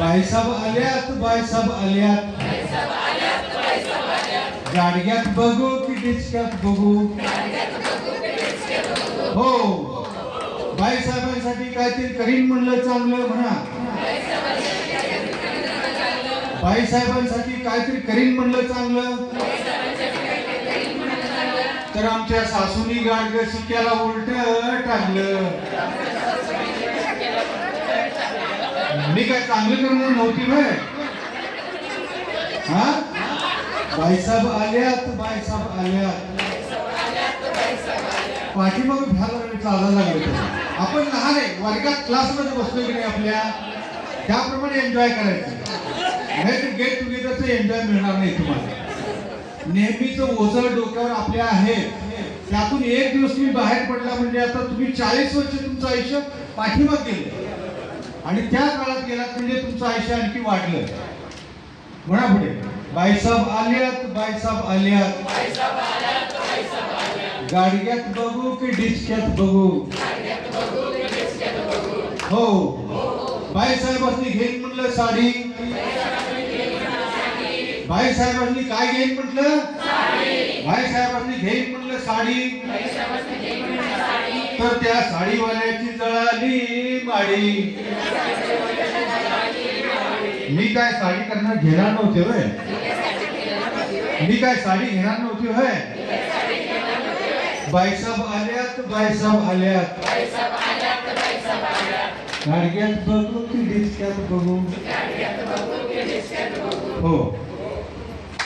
बाईसाब आल्यात बाईसाब आल्यात. गाडग्यात बघू की डिचक्यात बघू. हो. बाईसाहेबांसाठी काहीतरी करीन म्हणलं चांगलं म्हणा. बाईसाहेबांसाठी काहीतरी करीन म्हणलं चांगलं. तर आमच्या सासूनी गाडग शिक्याला उलट टाकलं. मी काय चांगलं करणार नव्हती बाय हा? बाईसाहेब आल्यात बाईसाहेब आल्यात. पाठीमाग भ्यायला चालायला लागले आपण लहान आहे वर्गात क्लासमध्ये बसलो की नाही आपल्या? त्याप्रमाणे एन्जॉय करायचं. नाही तर गेट टुगेदरचं एन्जॉय मिळणार नाही तुम्हाला. नेहमीच ओझं डोक्यावर आपल्या आहे. त्यातून एक दिवस तुम्ही बाहेर पडला म्हणजे आता तुम्ही चाळीस वर्ष तुमचं आयुष्य पाठीमाग गेलं. आणि त्या काळात गेलात म्हणजे तुमचं आयुष्य आणखी वाढलं. म्हणा पुढे. बायसाहेब आल्यात बायसाहेब आल्यात. गाडग्यात बघू की डिस्क्यात बघू? हो. बाईसाहेबांनी घेईन म्हटलं साडी. बाईसाहेबांनी काय घेईन म्हटलं? बाईसाहेबांनी घेईन म्हटलं साडी. तर त्या साडीवाल्याची जळाली माडी. मी काय साडी करणार घेणार नव्हते होय? मी काय साडी घेणार नव्हते होय? बायसाब आल्यात बायसाब आल्यात. गाडग्यात बघू की डिस्क्यात बघू? हो.